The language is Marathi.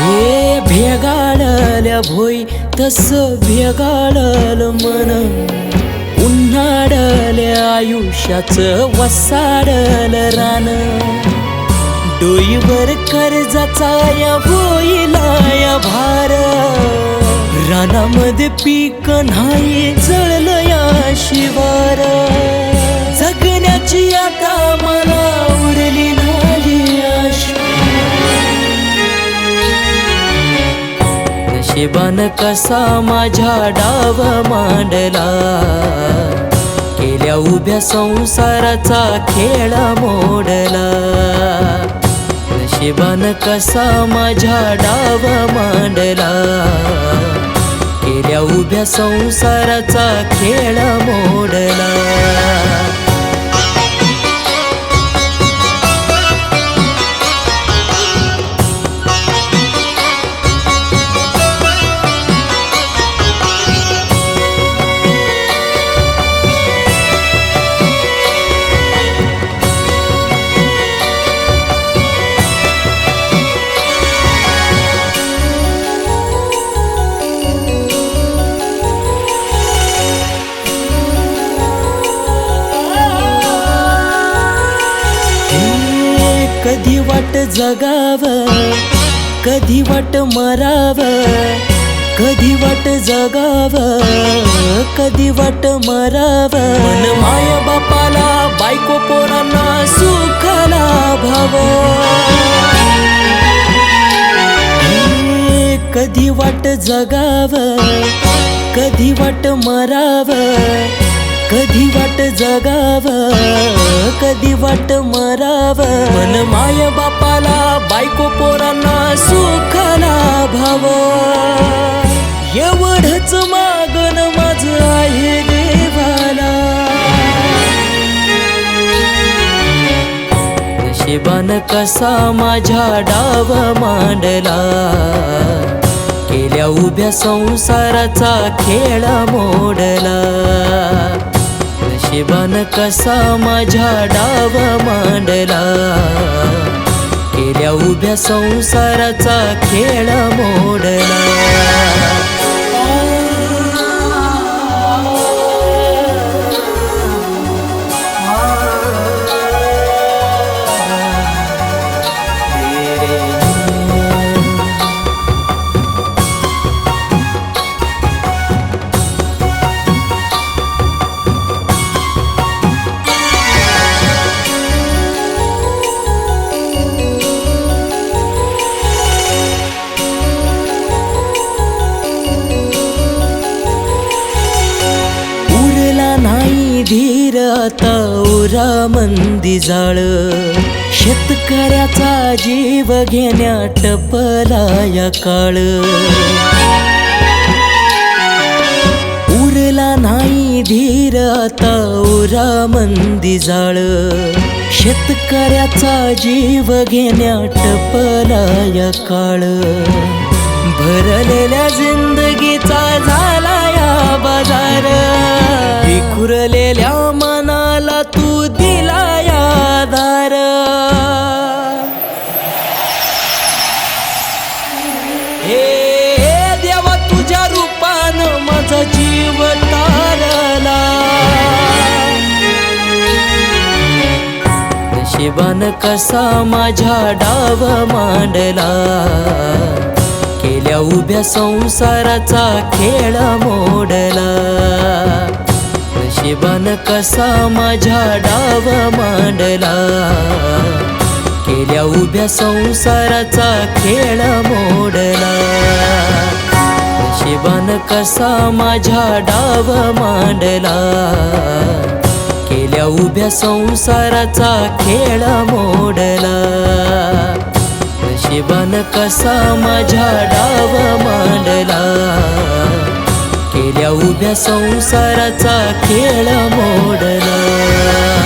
हे भेगाळल्या भोई तस भेगाळल मन. उन्हाळल्या आयुष्याचं वसाडल रान. डोईवर कर्जाचा या भोईला या भार. रानामध्ये पीक नाही जळल या शिवार. जगण्याची आता मला उरली नशिबान कसा माझ्या डाव मांडला. केल्या उभ्या संसाराचा खेळ मोडला. नशिबान कसा माझ्या डाव मांडला. केल्या उभ्या संसाराचा खेळ मोडला. कधी वाट जगाव? कधी वाट मराव? कधी वाट जगाव? कधी वाट मराव? मन माय बापाला बायको पोरांना सुखाला भाव. कधी वाट जगाव? कधी वाट मराव? कधी वाट जगाव कधी वाट मराव. मन माय बापाला बायको पोरांना सुखाला भाव. एवढच मागण माझ आहे देवाला. नशिबान कसा माझ्या डाव मांडला. केल्या उभ्या संसाराचा खेळ मोड कसा माझ्या डाव मांडला. केल्या उभ्या संसाराचा खेळ मोडला. धीर आता उरा मंदी जाळ. शेतकऱ्याचा जीव घेण्या टपला या काळ. उरला नाही धीर आता उरा मंदी जाळ. शेतकऱ्याचा जीव घेण्या टपला या काळ. भरलेल्या जिंदगीचा झाला या बाजार. विखुरलेल्या मनाला तू दिला या हे देवा तुझ्या रूपानं माझा जीव तारला. नशिबान कसा माझ्या डाव मांडला. केल्या उभ्या संसाराचा खेळ मोड कसा माझ्या डाव मांडला. केल्या उभ्या संसाराचा खेळ मोडला. नशिबान कसा माझ्या डाव मांडला. केल्या उभ्या संसाराचा खेळ मोडला. नशिबान कसा माझ्या डाव मांडला. संसाराचा खेळ मोडला.